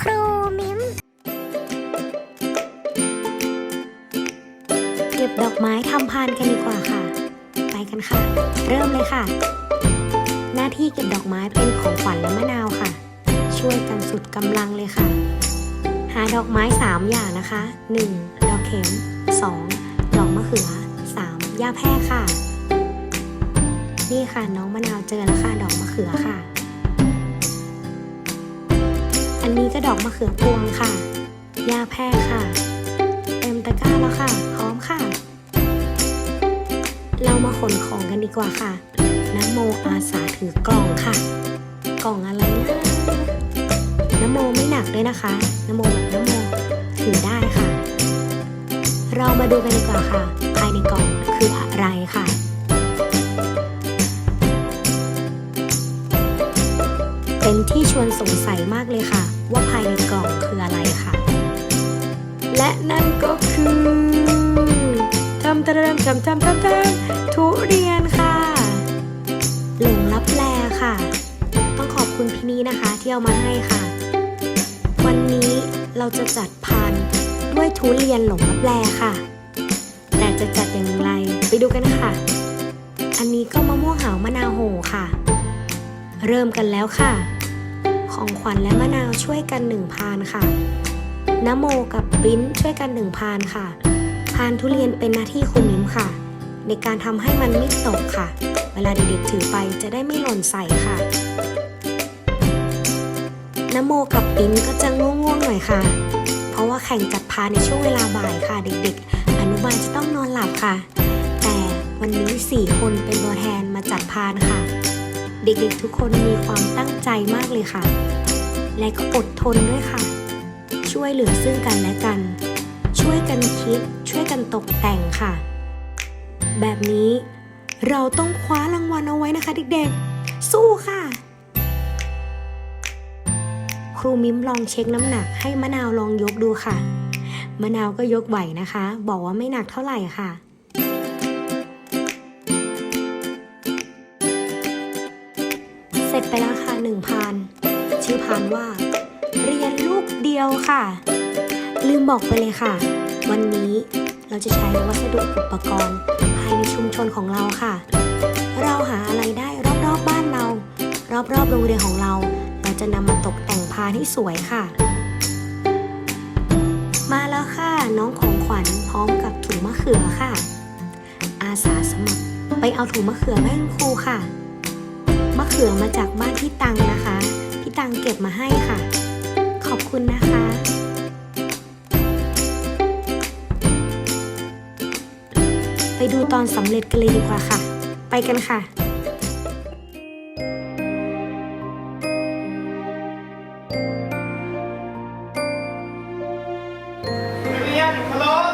ครูมิม เก็บดอกไม้ทำพานกันดีกว่าค่ะ ไปกันค่ะ เริ่มเลยค่ะ หน้าที่เก็บดอกไม้เป็นของขวัญและมะนาวค่ะ ช่วยกันสุดกำลังเลยค่ะ หาดอกไม้ 3 อย่างนะคะ 1. ดอกเข็ม 2. ดอกมะเขือ 3. หญ้าแพรกค่ะ นี่ค่ะน้องมะนาวเจอแล้วค่ะ ดอกมะเขือค่ะ ดอกมะเขือพวงค่ะหญ้าแพรค่ะ เต็มตะกร้าแล้วค่ะ พร้อมค่ะ เรามาขนของกันดีกว่าค่ะน้ำโมอาสาถือกล่องค่ะ กล่องอะไรนะน้ำโมไม่หนักด้วยนะคะน้ำโมแบบน้ำโมถือได้ค่ะ เรามาดูกันดีกว่าค่ะ ภายในกล่องคืออะไรค่ะเป็นที่ชวนสงสัยมากเลยค่ะ ว่าภายในกล่องคืออะไรค่ะ และนั่นก็คือทำตะเริ่มทำทำทำทำทุเรียนค่ะหลงลับแลค่ะ ต้องขอบคุณพี่นี้นะคะที่เอามาให้ค่ะ วันนี้เราจะจัดพานด้วยทุเรียนหลงลับแลค่ะ แต่จะจัดอย่างไรไปดูกันค่ะ อันนี้ก็มะม่วงหาวมะนาวโหค่ะ เริ่มกันแล้วค่ะ ของขวัญและมะนาวช่วยกันหนึ่งพานค่ะนโมกับปิ้นช่วยกันหนึ่งพานค่ะ พานทุเรียนเป็นหน้าที่คุณมิมค่ะ ในการทำให้มันไม่ตกค่ะ เวลาเด็กๆถือไปจะได้ไม่หล่นใส่ค่ะนโมกับปิ้นก็จะง่วงๆหน่อยค่ะ เพราะว่าแข่งจัดพานในช่วงเวลาบ่ายค่ะ เด็กๆ อนุบาลจะต้องนอนหลับค่ะ แต่วันนี้สี่คนเป็นตัวแทนมาจัดพานค่ะ เด็กๆทุกคนมีความตั้งใจมากเลยค่ะ และก็อดทนด้วยค่ะ ช่วยเหลือซึ่งกันและกัน ช่วยกันคิด ช่วยกันตกแต่งค่ะ แบบนี้เราต้องคว้ารางวัลเอาไว้นะคะเด็กๆ สู้ค่ะ ครูมิมลองเช็คน้ำหนักให้มะนาวลองยกดูค่ะ มะนาวก็ยกไหวนะคะ บอกว่าไม่หนักเท่าไหร่ค่ะ นึ่งพาน ชื่อพานว่า เรียนลูกเดียวค่ะ ลืมบอกไปเลยค่ะ วันนี้เราจะใช้วัสดุอุปกรณ์ภายในชุมชนของเราค่ะ เราหาอะไรได้รอบๆบบ้านเรา รอบๆโรงเรียนของเรา เราจะนำมาตกแต่งพานให้สวยค่ะ มาแล้วค่ะน้องของขวัญพร้อมกับถุงมะเขือค่ะ อาสาสมัครไปเอาถุงมะเขือมาให้คุณครูค่ะะเขือมาจากบ้านพี่ตังนะคะ พี่ตังเก็บมาให้ค่ะ ขอบคุณนะคะ ไปดูตอนสำเร็จกันเลยดีกว่าค่ะ ไปกันค่ะเรียนฮัลโหล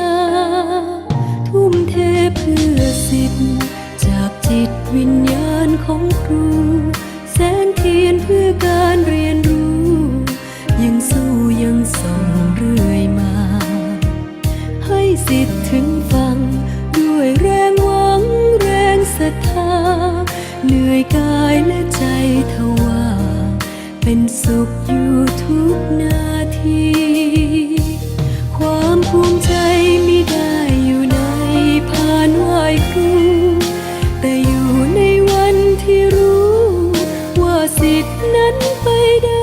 า เหนื่อยกายและใจทว่า เป็นสุขอยู่ทุกนาที ความภูมิใจไม่ได้อยู่ในผ่านไหยครูแต่อยู่ในวันที่รู้ ว่าสิทธินั้นไปได้